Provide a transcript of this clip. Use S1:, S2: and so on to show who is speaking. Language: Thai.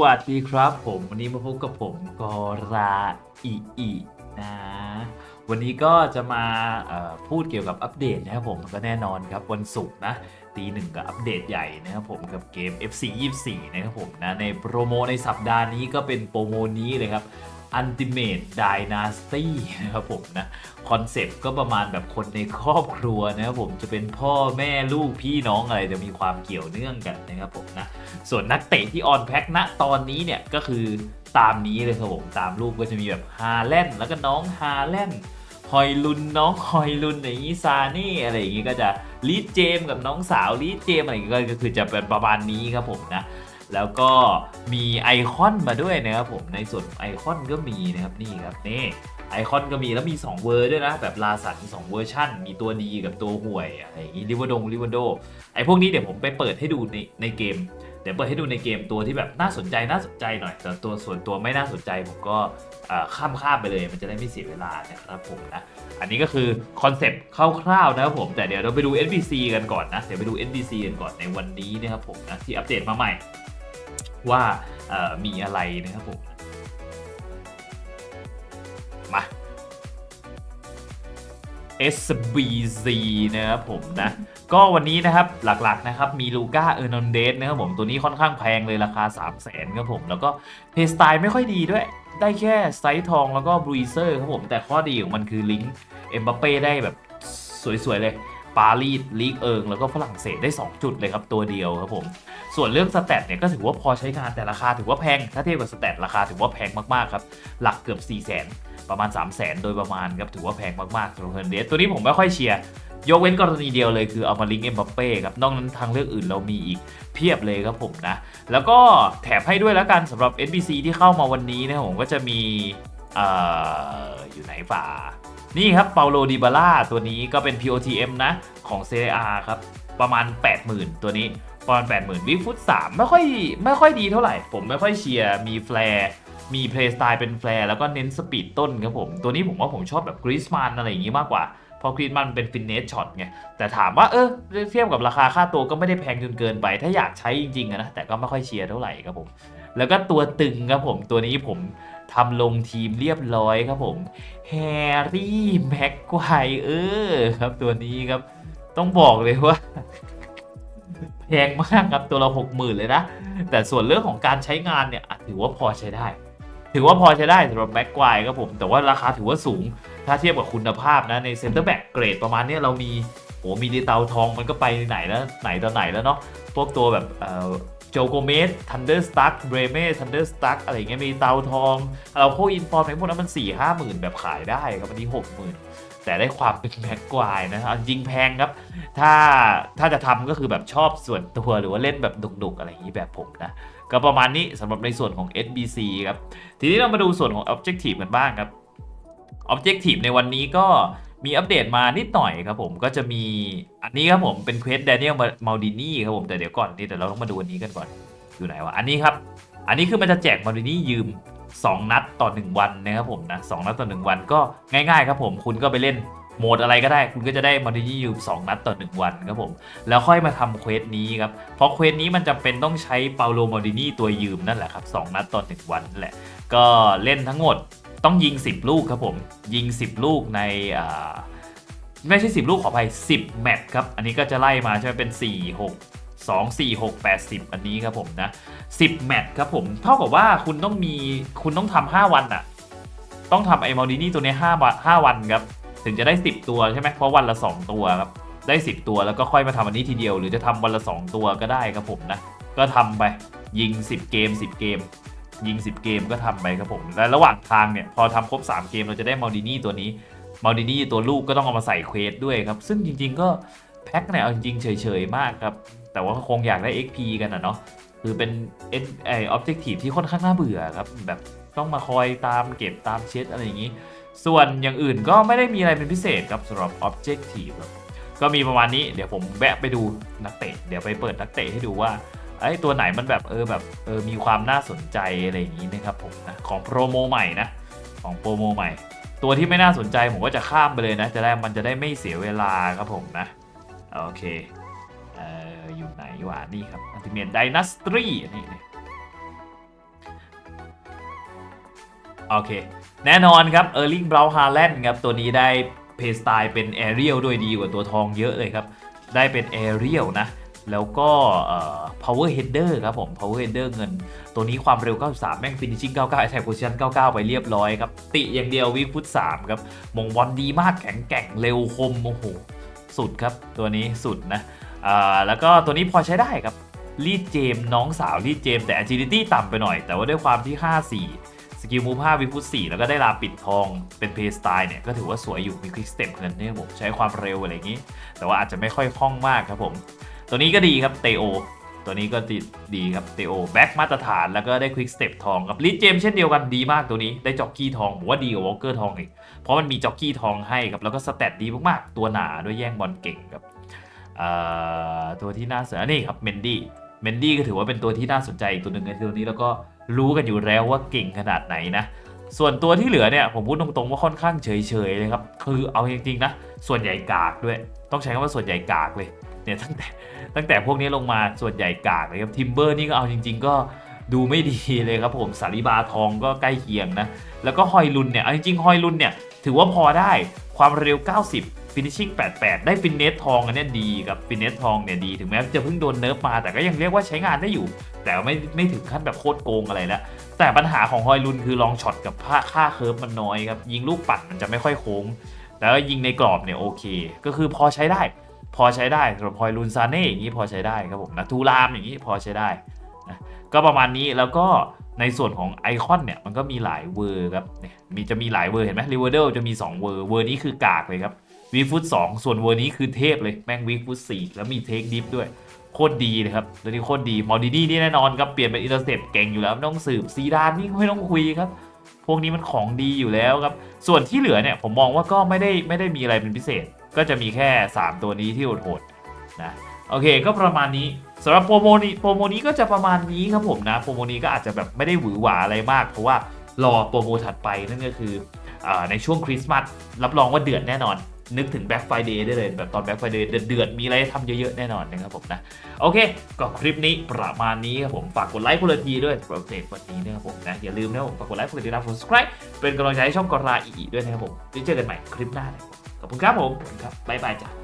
S1: วัสดีครับผมวันนี้มาพบกับผมกอราอิอินะวันนี้ก็จะมาพูดเกี่ยวกับอัปเดตนะครับผมก็แน่นอนครับวันศุกร์นะตีหนึ่งกับอัปเดตใหญ่นะครับผมกับเกม FC 24 นะครับผมนะในโปรโมในสัปดาห์นี้ก็เป็นโปรโมนี้เลยครับ Ultimate Dynasty นะครับผมนะคอนเซปต์ก็ประมาณแบบคนในครอบครัวนะครับผมจะเป็นพ่อแม่ลูกพี่น้องอะไรจะมีความเกี่ยวเนื่องกันนะครับผมนะส่วนนักเตะที่ออนแพ็คณตอนนี้เนี่ยก็คือตามนี้เลยครับผมตามรูปก็จะมีแบบฮาแลนด์แล้วก็น้องฮาแลนด์ฮอยลุนน้องฮอยลุนอย่างนี้ซานี่อะไรอย่างนี้ก็จะลีดเจมกับน้องสาวลีดเจมอะไรอย่างนี้ก็คือจะเป็นประมาณนี้ครับผมนะ แล้วก็มีไอคอนมาด้วยนะครับผมในส่วนไอคอนก็มีนะครับนี่ครับนี่ไอคอนก็มีแล้วมี 2 เวอร์ด้วยนะ แบบลาสัน2เวอร์ชันมีตัวดีกับตัวห่วยอะไรอย่างนี้ริวดงริวโดไอพวกนี้เดี๋ยวผมไปเปิดให้ดูในในเกม เดี๋ยวเปิดให้ดูในเกมตัวที่แบบน่าสนใจน่าสนใจหน่อยแต่ตัวส่วนตัวไม่น่าสนใจผมก็ข้ามข้ามไปเลย มันจะได้ไม่เสียเวลานะครับผมนะอันนี้ก็คือคอนเซปต์คร่าวๆนะครับผมแต่เดี๋ยวเราไปดู NPC กันก่อนนะเดี๋ยวไปดู NPC กันก่อนในวันนี้นะครับผมนะที่อัปเดตมาใหม่ ว่าเอ่อมีอะไรนะครับผมมา SBC นะครับผมนะก็วันนี้นะครับหลักๆนะครับมีลูก้าเออร์นอนเดสนะครับผมตัวนี้ค่อนข้างแพงเลยราคา 3 0 0แสนครับผม แล้วก็เพย์สไตล์ไม่ค่อยดีด้วย ได้แค่ไซส์ทองแล้วก็บรูเซอร์ครับผม แต่ข้อดีของมันคือลิงก์เอ็มบัปเป้ได้แบบสวยๆเลย ปารีสลีกเอิงแล้วก็ฝรั่งเศสได้ 2 จุดเลยครับตัวเดียวครับผม ส่วนเรื่องสแตทเนี่ยก็ถือว่าพอใช้งานแต่ราคาถือว่าแพง ถ้าเทียบกับสแตทราคาถือว่าแพงมากๆครับ หลักเกือบ 4 0 0 0 0 0ประมาณ 3 0 0 0 0 0โดยประมาณครับถือว่าแพงมากๆสำหรับเฮนเดสตัวนี้ผมไม่ค่อยเชียร์ยกเว้นกรณีเดียวเลยคือเอามาลิงก์เอ็มบัปเป้ครับนอกนั้นทางเลือกอื่นเรามีอีกเพียบเลยครับผมนะ แล้วก็แถมให้ด้วยแล้วกันสำหรับ NPC ที่เข้ามาวันนี้นะผมก็จะมีเอ่ออยู่ไหนฝ่า นี่ครับเปาโลดิบาล่าตัวนี้ก็เป็น POTM นะของ c a r ครับประมาณ 80,000 ตัวนี้ ประมาณ80,000วิฟุต3ไม่ค่อยไม่ค่อยดีเท่าไหร่ ผมไม่ค่อยเชียร์มีแฟร์มีเพลย์สไตล์เป็นแฟร์แล้วก็เน้นสปีดต้นครับผม ตัวนี้ผมว่าผมชอบแบบกริสมันอะไรอย่างงี้มากกว่า เพราะกรีนมันเป็นฟินเนสช็อตไง แต่ถามว่าเออเทียบกับราคาค่าตัวก็ไม่ได้แพงจนเกินไป ถ้าอยากใช้จริงๆนะแต่ก็ไม่ค่อยเชียร์เท่าไหร่ครับผม แล้วก็ตัวตึงครับผมตัวนี้ผมทำลงทีมเรียบร้อยครับผมแฮร์รี่แม็กควายเออครับตัวนี้ครับ ต้องบอกเลยว่า แพงมากครับตัวละหกหมื่นเลยนะ แต่ส่วนเรื่องของการใช้งานเนี่ยถือว่าพอใช้ได้ ถือว่าพอใช้ได้สำหรับแม็กควายครับผม แต่ว่าราคาถือว่าสูง ถ้าเทียบกับคุณภาพนะในเซ็นเตอร์แบ็กเกรดประมาณนี้เรามีโอ้มีดีเตาทองมันก็ไปไหนแล้วไหนต่อไหนแล้วเนาะพวกตัวแบบเอ่อโจโกเมสทันเดอร์สตั๊กเบรเม่ทันเดอร์สตั๊กอะไรเงี้ยมีเตาทองเราพวกอินฟอร์มในพวกนั้นมัน4ี่ห้าหมื่นแบบขายได้ครับอันนี้หกหมื่น แต่ได้ความเป็นแม็กควายนะครับจริงแพงครับ ถ้าถ้าจะทำก็คือแบบชอบส่วนตัวหรือว่าเล่นแบบดุกๆ อะไรอย่างนี้แบบผมนะ ก็ประมาณนี้สำหรับในส่วนของ SBC ครับ ทีนี้เรามาดูส่วนของ Objective กันบ้างครับ Objective ในวันนี้ก็มีอัปเดตมานิดหน่อยครับผมก็จะมีอันนี้ครับผมเป็นเควส Daniel Maldini ครับผมแต่เดี๋ยวก่อนนี่แต่เราต้องมาดูอันนี้กันก่อนอยู่ไหนวะอันนี้ครับ อันนี้คือมันจะแจก Maldini ยืม 2 นัดต่อ 1 วันนะครับผมนะสนัดต่อ 1 วันก็ง่ายๆครับผมคุณก็ไปเล่นโหมดอะไรก็ได้คุณก็จะได้ Maldini ยืม2นัดต่อ 1 วันครับผม แล้วค่อยมาทำเควสนี้ครับ เพราะเควสนี้มันจำเป็นต้องใช้เปาโลมอดินีตัวยืมนั่นแหละครับ2นัดต่อ 1 วันนั่นแหละ ก็เล่นทั้งหมดต้องยิง 10 ลูกครับผม ยิง 10 ลูกในอ่าไม่ใช่ 10 ลูกขออภัย 10 แมตช์ครับ อันนี้ก็จะไล่มาใช่ไหมเป็น 4 6 2 4 6 8 10 อันนี้ครับผมนะ 10 แมตช์ครับผม เท่ากับว่าคุณต้องมีคุณต้องทำ5วันอะต้องทำไอ้มอดินี่ตัวนี้5วัน5วันครับ ถึงจะได้ 10 ตัวใช่ไหมเพราะวันละ 2 ตัวครับ ได้ 10 ตัวแล้วก็ค่อยมาทำอันนี้ทีเดียว หรือจะทำวันละ 2 ตัวก็ได้ครับผมนะ ก็ทำไปยิง 10 เกม 10 เกม ยิง 10 เกมก็ทำไปครับผม และระหว่างทางเนี่ยพอทำครบ 3 เกมเราจะได้มัลดินี่ตัวนี้มัลดินี่ตัวลูกก็ต้องเอามาใส่เควสด้วยครับ ซึ่งจริง ๆ ก็แพ็คเนี่ยเอาจริงๆเฉยๆมากครับ แต่ว่าคงอยากได้ XP กันนะเนาะคือเป็น N ไอ Objective ที่ค่อนข้างน่าเบื่อครับแบบต้องมาคอยตามเก็บตามเช็ดอะไรอย่างนี้ ส่วนอย่างอื่นก็ไม่ได้มีอะไรเป็นพิเศษครับสำหรับ Objective ครับก็มีประมาณนี้เดี๋ยวผมแวะไปดูนักเตะ เดี๋ยวไปเปิดนักเตะให้ดูว่าไอ้ตัวไหนมันแบบเออแบบเออมีความน่าสนใจอะไรอย่างนี้นะครับผมนะของโปรโมใหม่นะของโปรโมใหม่ ตัวที่ไม่น่าสนใจผมก็จะข้ามไปเลยนะจะได้มันจะได้ไม่เสียเวลาครับผมนะโอเค ไหนวะนี่ครับอัลติเมทไดนาสตรีนี่โอเค แน่นอนครับเออร์ลิงบราวฮาแลนด์ครับ ตัวนี้ได้เพย์สไตล์เป็นแอเรียลด้วยดีกว่าตัวทองเยอะเลยครับ ได้เป็นแอเรียลนะ แล้วก็ power header ครับผม power header เงิน ตัวนี้ความเร็ว 93 แม่ง finishing 99 attack position 99 ไปเรียบร้อยครับ ติอย่างเดียววิฟุต3ครับ มงบอลดีมากแข็งแกร่งเร็วคมโอ้โหสุดครับ ตัวนี้สุดนะ แล้วก็ตัวนี้พอใช้ได้ครับรีดเจมน้องสาวรีดเจมแต่ agility ต่ำไปหน่อย แต่ว่าด้วยความที่ 54 สกิลมูฟ5วิพุต4แล้วก็ได้ลาปิดทองเป็นเพย์สไตล์เนี่ย ก็ถือว่าสวยอยู่มีคลิกสเต็ปเงินเนี่ยผมใช้ความเร็วอะไรอย่างนี้ แต่ว่าอาจจะไม่ค่อยคล่องมากครับผม ตัวนี้ก็ดีครับเตโอตัวนี้ก็ดีครับเตโอแบ็กมาตรฐานแล้วก็ได้ควิกสเต็ปทองครับลิทเจมเช่นเดียวกันดีมากตัวนี้ได้จ็อกกี้ทองผมว่าดีกว่าวอลเกอร์ทองอีกเพราะมันมีจ็อกกี้ทองให้ครับแล้วก็สเตตดีมากๆ ตัวหนาด้วยแย่งบอลเก่งครับ ตัวที่น่าสนใจนี่ครับเมนดี้เมนดี้ก็ถือว่าเป็นตัวที่น่าสนใจอีกตัวหนึ่งในตัวนี้แล้วก็รู้กันอยู่แล้วว่าเก่งขนาดไหนนะ ส่วนตัวที่เหลือเนี่ยผมพูดตรงๆว่าค่อนข้างเฉยๆเลยครับคือเอาจริงๆนะส่วนใหญ่กากด้วย ต้องใช้คำว่าส่วนใหญ่กากเลยเนี่ยตั้งแต่ตั้งแต่พวกนี้ลงมาส่วนใหญ่กากเลยครับทิมเบอร์นี่ก็เอาจริง ๆ ก็ดูไม่ดีเลยครับผมสาริบาทองก็ใกล้เคียงนะแล้วก็ฮอยลุนเนี่ยเอาจริงๆฮอยลุนเนี่ยถือว่าพอได้ความเร็ว 90 finishing 88 ได้ฟินเนสทองอันนี้ดีกับฟินเนสทองเนี่ยดีถึงแม้จะเพิ่งโดนเนิร์ฟมาแต่ก็ยังเรียกว่าใช้งานได้อยู่ แต่ไม่ไม่ถึงขั้นแบบโคตรโกงอะไรแล้ว แต่ปัญหาของฮอยลุนคือลองช็อตกับค่าค่าเคิร์ฟมันน้อยครับ ยิงลูกปัดมันจะไม่ค่อยโค้ง แล้วยิงในกรอบเนี่ยโอเค ก็คือพอใช้ได้ พอใช้ได้สำหรับฮอยลุนซาเน่อย่างนี้พอใช้ได้ครับผมนะทูรามอย่างนี้พอใช้ได้นะก็ประมาณนี้แล้วก็ในส่วนของไอคอนเนี่ยมันก็มีหลายเวอร์ครับมีจะมีหลายเวอร์เห็นไหมรีเวอร์เดลจะมี 2 เวอร์เวอร์นี้คือกากเลยครับ วีฟุต2ส่วนเวอร์นี้คือเทพเลยแม่งวีฟุต4แล้วมีเทคดิฟด้วยโคตรดีเลยครับตัวนี้โคตรดีมอลดินี่นี่แน่นอนครับเปลี่ยนเป็นอินเตอร์เซปเก่งอยู่แล้วไม่ต้องสืบซีดานนี่ไม่ต้องคุยครับ พวกนี้มันของดีอยู่แล้วครับ ส่วนที่เหลือเนี่ยผมมองว่าก็ไม่ได้ไม่ได้มีอะไรเป็นพิเศษ ก็จะมีแค่ 3 ตัวนี้ที่โหดๆนะโอเคก็ประมาณนี้สำหรับโปรโมนี้โปรโมนี้ก็จะประมาณนี้ครับผมนะโปรโมนี้ก็อาจจะแบบไม่ได้หวือหวาอะไรมาก เพราะว่ารอโปรโมถัดไปนั่นก็คืออในช่วงคริสต์มาสรับรองว่าเดือดแน่นอน นึกถึง Black Friday ได้เลย แบบตอน Black Friday เดือดๆมีอะไรทำเยอะๆ แน่นอนนะครับผมนะ โอเค ก็คลิปนี้ประมาณนี้ครับผม ฝากกดไลค์กดเละทีด้วยสำหรับเทปวันนี้นะครับผมนะ อย่าลืมนะผมฝากกดไลค์กดติดตาม subscribe เป็นกำลังใจให้ช่องกราอีด้วยนะครับผมไว้เจอกันใหม่คลิปหน้านะครับขอบคุณครับผมครับบ๊ายบายจ้ะบ๊า